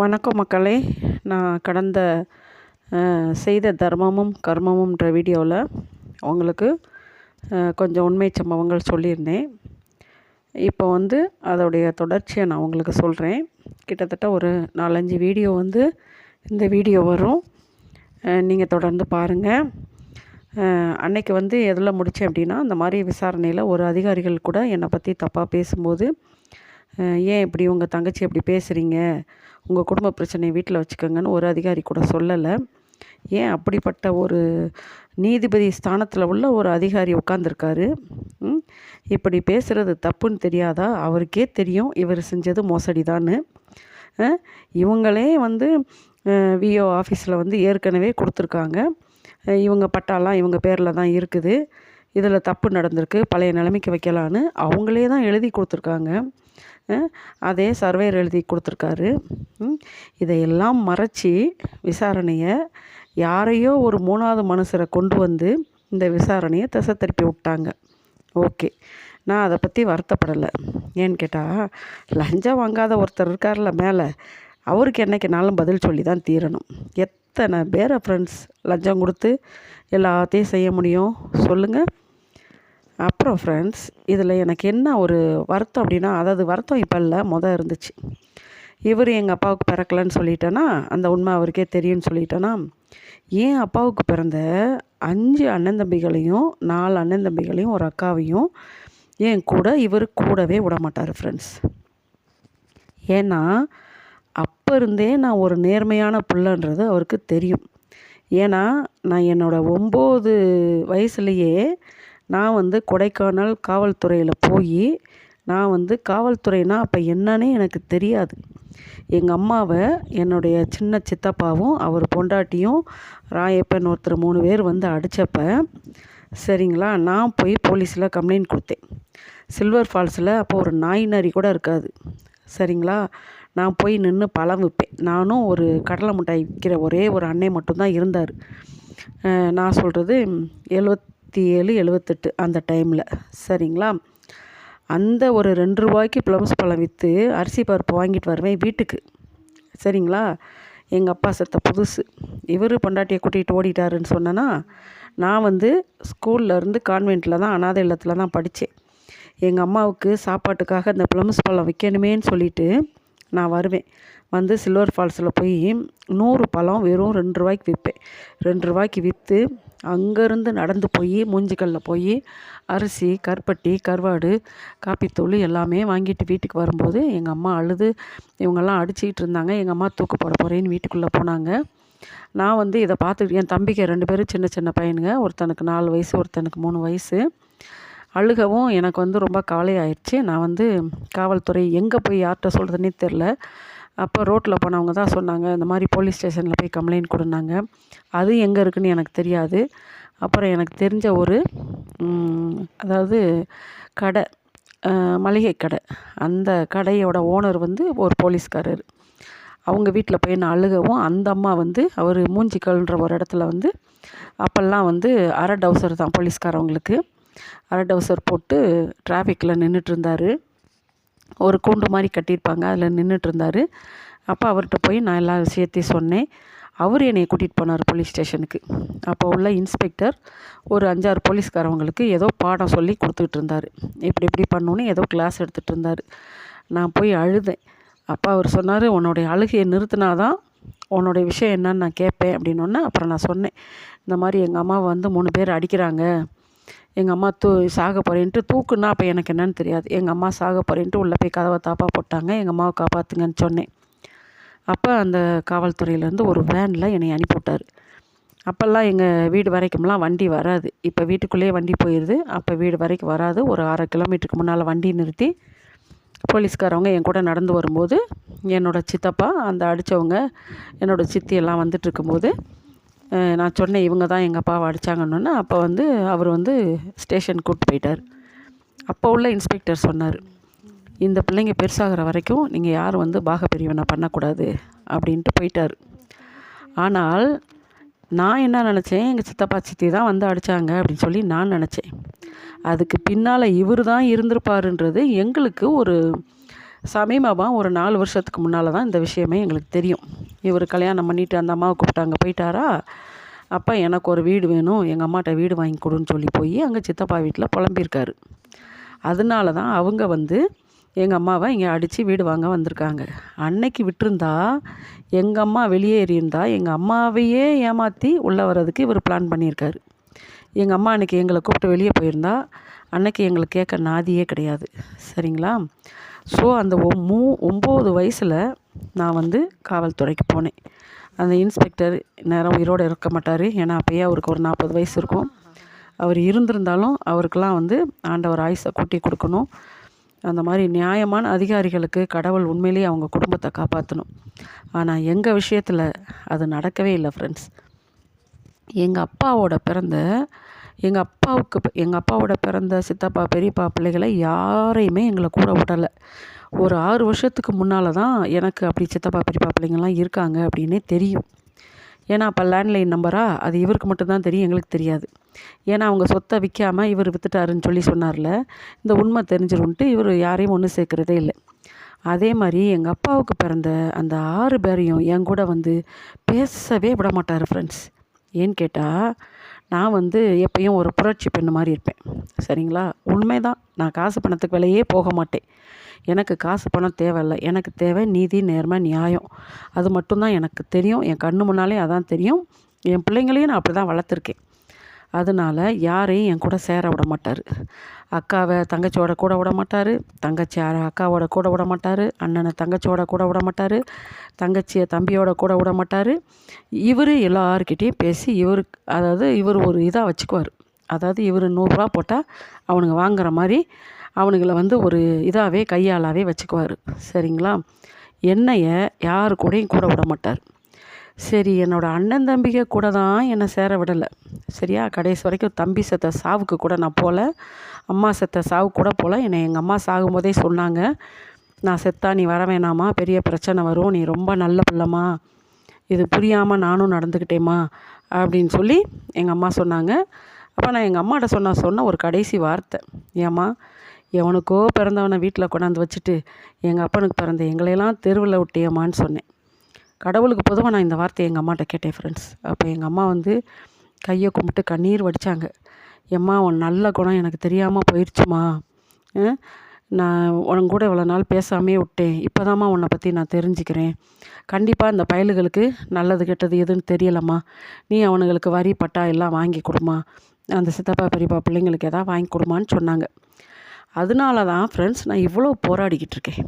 வணக்கம் மக்களே. நான் கடந்த செய்த தர்மமும் கர்மமும்ன்ற வீடியோவில் உங்களுக்கு கொஞ்சம் உண்மை சம்பவங்கள் சொல்லியிருந்தேன். இப்போ வந்து அதோடைய தொடர்ச்சியை நான் உங்களுக்கு சொல்கிறேன் கிட்டத்தட்ட ஒரு நாலஞ்சு வீடியோ வந்து இந்த வீடியோ வரும். நீங்கள் தொடர்ந்து பாருங்கள் அன்னைக்கு வந்து எதில் முடித்தேன் அப்படின்னா இந்த மாதிரி விசாரணையில் ஒரு அதிகாரிகள் கூட என்னை பற்றி தப்பாக பேசும்போது ஏன் இப்படி உங்கள் தங்கச்சி இப்படி பேசுகிறீங்க உங்கள் குடும்ப பிரச்சனையை வீட்டில் வச்சுக்கோங்கன்னு ஒரு அதிகாரி கூட சொல்லலை. ஏன் அப்படிப்பட்ட ஒரு நீதிபதி ஸ்தானத்தில் உள்ள ஒரு அதிகாரி உட்காந்துருக்காரு இப்படி பேசுகிறது தப்புன்னு தெரியாதா? அவருக்கே தெரியும் இவர் செஞ்சது மோசடி இவங்களே வந்து விஓ ஆஃபீஸில் வந்து ஏற்கனவே கொடுத்துருக்காங்க. இவங்க பட்டாலாம் இவங்க பேரில் தான் இருக்குது. இதில் தப்பு நடந்திருக்கு பழைய நிலைமைக்கு வைக்கலான்னு அவங்களே தான் எழுதி கொடுத்துருக்காங்க. அதே சர்வேர் எழுதி கொடுத்துருக்காரு. இதையெல்லாம் மறைச்சி விசாரணையை யாரையோ ஒரு மூணாவது மனுஷரை கொண்டு வந்து இந்த விசாரணையை திசை திருப்பி விட்டாங்க. ஓகே. நான் அதை பற்றி வருத்தப்படலை. ஏன்னு கேட்டால் லஞ்சம் வாங்காத ஒருத்தர் இருக்கார்ல மேலே அவருக்கு என்னைக்குனாலும் பதில் சொல்லி தான் தீரணும். எத்தனை பேரை ஃப்ரெண்ட்ஸ் லஞ்சம் கொடுத்து எல்லாத்தையும் செய்ய முடியும்? சொல்லுங்கள் அப்புறம் ஃப்ரெண்ட்ஸ் இதில் எனக்கு என்ன ஒரு வருத்தம் அப்படின்னா அதாவது வருத்தம் இப்போ இல்லை மொதல் இருந்துச்சு. இவர் எங்கள் அப்பாவுக்கு பிறக்கலன்னு சொல்லிட்டேன்னா அந்த உண்மை அவருக்கே தெரியும்னு சொல்லிட்டேன்னா ஏன் அப்பாவுக்கு பிறந்த அஞ்சு அண்ணன் தம்பிகளையும் நாலு அண்ணன் தம்பிகளையும் ஒரு அக்காவையும் என் கூட இவர் கூடவே விட மாட்டார் ஃப்ரெண்ட்ஸ் ஏன்னா அப்போ இருந்தே நான் ஒரு நேர்மையான பிள்ளைன்றது அவருக்கு தெரியும். ஏன்னா நான் என்னோடய ஒம்பது வயசுலேயே நான் வந்து கொடைக்கானல் காவல்துறையில் போய் நான் வந்து காவல்துறைனா அப்போ என்னன்னே எனக்கு தெரியாது. எங்கள் அம்மாவை என்னுடைய சின்ன சித்தப்பாவும் அவர் பொண்டாட்டியும் ராயப்பன் ஒருத்தர் மூணு பேர் வந்து அடித்தப்ப சரிங்களா நான் போய் போலீஸில் கம்ப்ளைண்ட் கொடுத்தேன். சில்வர் ஃபால்ஸில் அப்போ ஒரு நாய் நரி கூட இருக்காது சரிங்களா நான் போய் நின்று பழம் விற்பேன் நானும் ஒரு கடலை மிட்டாய் விற்கிற ஒரே ஒரு அன்னை மட்டும்தான் இருந்தார். நான் சொல்கிறது எழுவத் எழுபத்தி ஏழு எழுபத்தெட்டு அந்த டைமில் சரிங்களா? அந்த ஒரு ரெண்டு ரூபாய்க்கு ப்ளம்ஸ் பழம் விற்று அரிசி பருப்பு வாங்கிட்டு வருவேன் வீட்டுக்கு. சரிங்களா? எங்கள் அப்பா செத்த புதுசு. இவர் பொண்டாட்டியை கூட்டிகிட்டு ஓடிட்டாருன்னு சொன்னேன்னா நான் வந்து ஸ்கூல்லேருந்து கான்வெண்ட்டில் தான் அனாதை இல்லத்தில் தான் படித்தேன் எங்கள் அம்மாவுக்கு சாப்பாட்டுக்காக இந்த ப்ளம்ஸ் பழம் விற்கணுமேன்னு சொல்லிட்டு நான் வருவேன். வந்து சில்வர் ஃபால்ஸில் போய் நூறு பழம் வெறும் ரெண்டு ரூபாய்க்கு விற்பேன் ரெண்டு ரூபாய்க்கு விற்று அங்கேருந்து நடந்து போய் மூஞ்சிக்கல்ல போய் அரிசி கருப்பட்டி கருவாடு காப்பித்தூள் எல்லாமே வாங்கிட்டு வீட்டுக்கு வரும்போது எங்கள் அம்மா அழுது இவங்கெல்லாம் அடிச்சிக்கிட்டு இருந்தாங்க. எங்கள் அம்மா தூக்கு போட போகிறேன்னு வீட்டுக்குள்ளே போனாங்க. நான் வந்து இதை பார்த்துட்டு என் தம்பிக்கு ரெண்டு பேரும் சின்ன சின்ன பையனுங்க. ஒருத்தனுக்கு நாலு வயசு ஒருத்தனுக்கு மூணு வயசு. அழுகவும் எனக்கு வந்து ரொம்ப கவலையாயிடுச்சு நான் வந்து காவல்துறை எங்கே போய் யார்கிட்ட சொல்கிறதுனே தெரில அப்போ ரோட்டில் போனவங்க தான் சொன்னாங்க இந்த மாதிரி போலீஸ் ஸ்டேஷனில் போய் கம்ப்ளைண்ட் கொடுனாங்க அது எங்கே இருக்குன்னு எனக்கு தெரியாது. அப்புறம் எனக்கு தெரிஞ்ச ஒரு அதாவது கடை மளிகை கடை. அந்த கடையோட ஓனர் வந்து ஒரு போலீஸ்காரர். அவங்க வீட்டில் போய் நான் அழுகவும் அந்த அம்மா வந்து அவர் மூஞ்சிக்கல்ன்ற ஒரு இடத்துல வந்து அப்போல்லாம் வந்து அரை டவுசர் தான் போலீஸ்காரவங்களுக்கு. அரை டவுசர் போட்டு டிராஃபிக்கில் நின்றுட்டு இருந்தார். ஒரு கூண்டு மாதிரி கட்டியிருப்பாங்க. அதில் நின்றுட்டு இருந்தார். அப்போ அவர்கிட்ட போய் நான் எல்லா விஷயத்தையும் சொன்னேன். அவர் என்னை கூட்டிகிட்டு போனார் போலீஸ் ஸ்டேஷனுக்கு. அப்போ உள்ள இன்ஸ்பெக்டர் ஒரு அஞ்சாறு போலீஸ்காரவங்களுக்கு ஏதோ பாடம் சொல்லி கொடுத்துக்கிட்டு இருந்தார். இப்படி இப்படி பண்ணோன்னு ஏதோ கிளாஸ் எடுத்துகிட்டு இருந்தார். நான் போய் அழுதேன். அப்போ அவர் சொன்னார் உன்னோடைய அழுகையை நிறுத்தினாதான் உன்னோடைய விஷயம் என்னன்னு நான் கேட்பேன். அப்படின்னோடனே அப்புறம் நான் சொன்னேன் இந்த மாதிரி எங்கள் அம்மாவை வந்து மூணு பேர் அடிக்கிறாங்க. எங்கள் அம்மா தூ சாக போகிறேன்ட்டு தூக்குன்னா அப்போ எனக்கு என்னன்னு தெரியாது. எங்கள் அம்மா சாக போகிறேன்ட்டு உள்ளே போய் கதவை தாப்பா போட்டாங்க. எங்கள் அம்மாவை காப்பாற்றுங்கன்னு சொன்னேன். அப்போ அந்த காவல்துறையிலேருந்து ஒரு வேனில் என்னை அனுப்பிவிட்டார் அப்போல்லாம் எங்கள் வீடு வரைக்கும்லாம் வண்டி வராது. இப்போ வீட்டுக்குள்ளேயே வண்டி போயிடுது அப்போ வீடு வரைக்கும் வராது. ஒரு அரை கிலோமீட்டருக்கு முன்னால் வண்டி நிறுத்தி போலீஸ்காரவங்க என் கூட நடந்து வரும்போது என்னோட சித்தப்பா அந்த அடித்தவங்க என்னோட சித்தியெல்லாம் வந்துட்டு இருக்கும்போது நான் சொன்னேன் இவங்க தான் எங்கள் அப்பாவை அடித்தாங்கன்னு அப்போ வந்து அவர் வந்து ஸ்டேஷன் கூப்பிட்டு போயிட்டார். அப்போ உள்ள இன்ஸ்பெக்டர் சொன்னார் இந்த பிள்ளைங்க பெருசாகிற வரைக்கும் நீங்கள் யாரும் வந்து பாக பிரிவினை பண்ணக்கூடாது அப்படின்ட்டு போயிட்டார். ஆனால் நான் என்ன நினச்சேன் எங்கள் சித்தப்பா சித்தி தான் வந்து அடித்தாங்க அப்படின்னு சொல்லி நான் நினச்சேன். அதுக்கு பின்னால் இவர் தான் இருந்திருப்பாருன்றது எங்களுக்கு ஒரு சமீபமாக ஒரு நாலு வருஷத்துக்கு முன்னால் தான் இந்த விஷயமே எங்களுக்கு தெரியும். இவர் கல்யாணம் பண்ணிவிட்டு அந்த அம்மாவை கூப்பிட்டு அங்கே போயிட்டாரா? அப்போ எனக்கு ஒரு வீடு வேணும். எங்கள் அம்மாட்ட வீடு வாங்கி கொடுன்னு சொல்லி போய் அங்கே சித்தப்பா வீட்டில் புலம்பியிருக்காரு. அதனால தான் அவங்க வந்து எங்கள் அம்மாவை இங்கே அடித்து வீடு வாங்க வந்திருக்காங்க. அன்னைக்கு விட்டுருந்தா எங்கள் அம்மா வெளியே இருந்தால் எங்கள் அம்மாவையே ஏமாற்றி உள்ளே வர்றதுக்கு இவர் பிளான் பண்ணியிருக்காரு. எங்கள் அம்மா அன்றைக்கி எங்களை கூப்பிட்டு வெளியே போயிருந்தா அன்னைக்கு எங்களுக்கு கேட்க நாதியே கிடையாது. சரிங்களா? ஸோ அந்த ஒ- மூ ஒம்பது வயசில் நான் வந்து காவல்துறைக்கு போனேன். அந்த இன்ஸ்பெக்டர் நேரம் உயிரோடு இருக்க மாட்டார். ஏன்னா அப்போயே அவருக்கு ஒரு நாற்பது வயசு இருக்கும். அவர் இருந்திருந்தாலும் அவருக்கெல்லாம் வந்து ஆண்டவர் ஆயுசை கூட்டி கொடுக்கணும். அந்த மாதிரி நியாயமான அதிகாரிகளுக்கு கடவுள் உண்மையிலேயே அவங்க குடும்பத்தை காப்பாற்றணும் ஆனால் எங்கள் விஷயத்தில் அது நடக்கவே இல்லை ஃப்ரெண்ட்ஸ் எங்கள் அப்பாவோட பிறந்த எங்கள் அப்பாவுக்கு எங்கள் அப்பாவோட பிறந்த சித்தப்பா பெரியப்பா பிள்ளைகளை யாரையுமே எங்களை கூட விடலை. ஒரு ஆறு வருஷத்துக்கு முன்னால் தான் எனக்கு அப்படி சித்தப்பா பெரியப்பா பிள்ளைங்கள்லாம் இருக்காங்க அப்படின்னே தெரியும். ஏன்னா அப்போ லேண்ட்லைன் நம்பரா அது இவருக்கு மட்டும்தான் தெரியும் எங்களுக்கு தெரியாது. ஏன்னா அவங்க சொத்தை விற்காமல் இவர் விற்றுட்டாருன்னு சொல்லி சொன்னார்ல. இந்த உண்மை தெரிஞ்சிரும்ன்ட்டு இவர் யாரையும் ஒன்று சேர்க்குறதே இல்லை. அதே மாதிரி எங்கள் அப்பாவுக்கு பிறந்த அந்த ஆறு பேரையும் என் கூட வந்து பேசவே விட மாட்டார் ஃப்ரெண்ட்ஸ் ஏன்னு கேட்டால் நான் வந்து எப்பயும் ஒரு புரட்சி பெண்ணு மாதிரி இருப்பேன். சரிங்களா? உண்மைதான். நான் காசு பணத்துக்கு விலையே போக மாட்டேன். எனக்கு காசு பணம் தேவையில்லை. எனக்கு தேவை நீதி நேர்மை நியாயம். அது மட்டும்தான் எனக்கு தெரியும். என் கண்ணு முன்னாலே அதான் தெரியும். என் பிள்ளைங்களையும் நான் அப்படி தான் வளர்த்துருக்கேன். அதனால யாரையும் என் கூட சேர விட மாட்டார். அக்காவை தங்கச்சியோட கூட விட மாட்டார். தங்கச்சி அக்காவோட கூட விட மாட்டார். அண்ணனை தங்கச்சியோட கூட விட மாட்டார். தங்கச்சியை தம்பியோட கூட விட மாட்டார். இவர் எல்லாருக்கிட்டேயும் பேசி இவருக்கு அதாவது இவர் ஒரு இதாக வச்சுக்குவார். அதாவது இவர் நூறுரூவா போட்டால் அவனுங்க வாங்குற மாதிரி அவனுங்களை வந்து ஒரு இதாகவே கையாளாவே வச்சுக்குவார். சரிங்களா? என்னைய யாரு கூடயும் கூட விட மாட்டார். சரி என்னோட அண்ணன் தம்பிக கூட தான் என்னை சேர விடலை. சரியா? கடைசி வரைக்கும் தம்பி செத்த சாவுக்கு கூட நான் போகல அம்மா செத்த சாவுக்கு கூட போகல என்னை எங்கள் அம்மா சாகும்போதே சொன்னாங்க நான் செத்தா நீ வர வேணாமா? பெரிய பிரச்சனை வரும். நீ ரொம்ப நல்ல பிள்ளைம்மா. இது புரியாமல் நானும் நடந்துக்கிட்டேம்மா அப்படின்னு சொல்லி எங்கள் அம்மா சொன்னாங்க. அப்போ நான் எங்கள் அம்மாட்ட சொன்ன சொன்ன ஒரு கடைசி வார்த்தை. ஏம்மா எவனுக்கோ பிறந்தவனை வீட்டில் கொண்டாந்து வச்சுட்டு எங்கள் அப்பனுக்கு பிறந்த எங்களையெல்லாம் தெருவில் விட்டியம்மான்னு சொன்னேன். கடவுளுக்கு பொதுவாக நான் இந்த வார்த்தையை எங்கள் அம்மாட்ட கேட்டேன் ஃப்ரெண்ட்ஸ் அப்போ எங்கள் அம்மா வந்து கையை கும்பிட்டு கண்ணீர் வடித்தாங்க எம்மா உன் நல்ல குணம் எனக்கு தெரியாமல் போயிடுச்சுமா நான் உன் கூட இவ்வளோ நாள் பேசாமே விட்டேன். இப்போதாம்மா உன்னை பற்றி நான் தெரிஞ்சுக்கிறேன். கண்டிப்பாக இந்த பயலுகளுக்கு நல்லது கெட்டது எதுன்னு தெரியலம்மா. நீ அவனுங்களுக்கு வரி பட்டா எல்லாம் வாங்கி கொடுமா. அந்த சித்தப்பா பெரியப்பா பிள்ளைங்களுக்கு எதாவது வாங்கி கொடுமான்னு சொன்னாங்க. அதனால தான் ஃப்ரெண்ட்ஸ் நான் இவ்வளோ போராடிக்கிட்டு இருக்கேன்.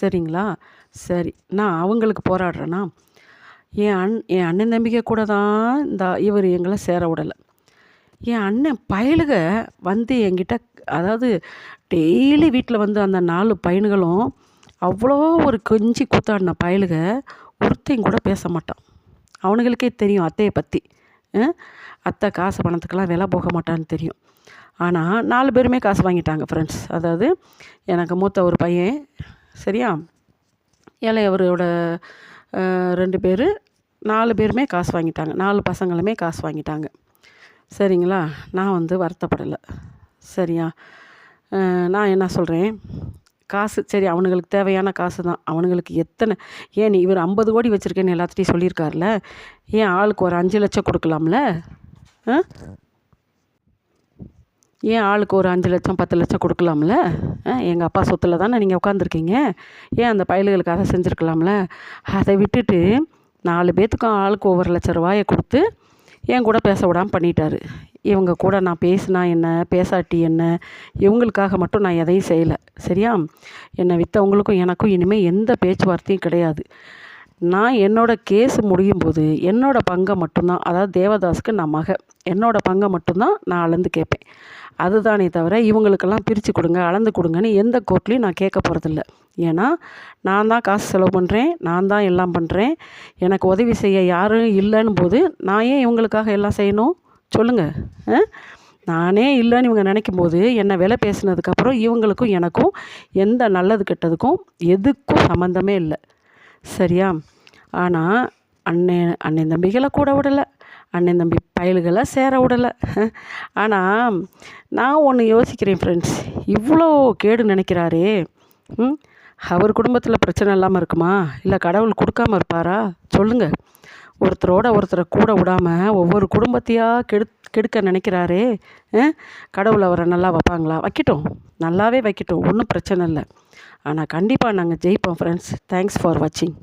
சரிங்களா? சரி நான் அவங்களுக்கு போராடுறேன்னா என் அண் என் அண்ணன் நம்பிக்கை கூட தான் இந்த இவர் எங்களை சேர விடலை. என் அண்ணன் பயலுக வந்து என்கிட்ட அதாவது டெய்லி வீட்டில் வந்து அந்த நாலு பையனுகளும் அவ்வளோ ஒரு கொஞ்சி கூத்தாடின பயலுக ஒருத்தையும் கூட பேச மாட்டான். அவனுங்களுக்கே தெரியும் அத்தையை பற்றி அத்தை காசு பணத்துக்கெல்லாம் விலை போக மாட்டான்னு தெரியும். ஆனால் நாலு பேருமே காசு வாங்கிட்டாங்க ஃப்ரெண்ட்ஸ் அதாவது எனக்கு மூத்த ஒரு பையன் சரியா? ஏழை அவரோட ரெண்டு பேர் நாலு பேருமே காசு வாங்கிட்டாங்க. நாலு பசங்களுமே காசு வாங்கிட்டாங்க. சரிங்களா? நான் வந்து வருத்தப்படலை. சரியா? நான் என்ன சொல்கிறேன் காசு சரி அவனுங்களுக்கு தேவையான காசு தான் அவனுங்களுக்கு எத்தனை ஏன் இவர் ஐம்பது கோடி வச்சுருக்கேன்னு எல்லாத்துட்டையும் சொல்லியிருக்காருல? ஏன் ஆளுக்கு ஒரு அஞ்சு லட்சம் கொடுக்கலாம்ல? ஆ ஏன் ஆளுக்கு ஒரு அஞ்சு லட்சம் பத்து லட்சம் கொடுக்கலாம்ல? எங்கள் அப்பா சொத்தில் தானே நீங்கள் உட்காந்துருக்கீங்க ஏன் அந்த பயலுகளுக்கு அதை செஞ்சுருக்கலாம்ல? அதை விட்டுட்டு நாலு பேர்த்துக்கும் ஆளுக்கு ஒவ்வொரு லட்ச ரூபாயை கொடுத்து என் கூட பேச விடாமல் பண்ணிட்டாரு. இவங்க கூட நான் பேசினா என்ன பேசாட்டி என்ன இவங்களுக்காக மட்டும் நான் எதையும் செய்யலை. சரியா? என்னை விற்றவங்களுக்கும் எனக்கும் இனிமேல் எந்த பேச்சுவார்த்தையும் கிடையாது. நான் என்னோடய கேஸ் முடியும் போது என்னோடய பங்கை மட்டும்தான் அதாவது தேவதாஸுக்கு நான் மக என்னோடய பங்கை மட்டும்தான் நான் அளந்து கேட்பேன். அதுதானே தவிர இவங்களுக்கெல்லாம் பிரித்து கொடுங்க அளந்து கொடுங்கன்னு எந்த கோர்ட்லேயும் நான் கேட்க போகிறதில்ல ஏன்னா நான் தான் காசு செலவு பண்ணுறேன் நான் தான் எல்லாம் பண்ணுறேன் எனக்கு உதவி செய்ய யாரும் இல்லைன்னு போது நான் ஏன் இவங்களுக்காக எல்லாம் செய்யணும்? சொல்லுங்கள் நானே இல்லைன்னு இவங்க நினைக்கும் போது என்னை விலை பேசினதுக்கப்புறம் இவங்களுக்கும் எனக்கும் எந்த நல்லது கெட்டதுக்கும் எதுக்கும் சம்மந்தமே இல்லை. சரியா? ஆனால் அண்ணன் அண்ணன் தம்பிகளை கூட விடலை. அண்ணன் தம்பி பயல்களை சேர விடலை. ஆனால் நான் ஒன்று யோசிக்கிறேன் ஃப்ரெண்ட்ஸ் இவ்வளோ கேடு நினைக்கிறாரே. ம்? அவர் குடும்பத்தில் பிரச்சனை இல்லாமல் இருக்குமா? இல்லை கடவுள் கொடுக்காம இருப்பாரா? சொல்லுங்கள் ஒருத்தரோட ஒருத்தரை கூட விடாமல் ஒவ்வொரு குடும்பத்தையாக கெடு கெடுக்க நினைக்கிறாரே கடவுள் அவரை நல்லா வைப்பாங்களா? வைக்கட்டும். நல்லாவே வைக்கட்டும். ஒன்றும் பிரச்சனை இல்லை. ஆனால் கண்டிப்பாக நாங்கள் ஜெயிப்போம் ஃப்ரெண்ட்ஸ் தேங்க்ஸ் ஃபார் வாட்சிங்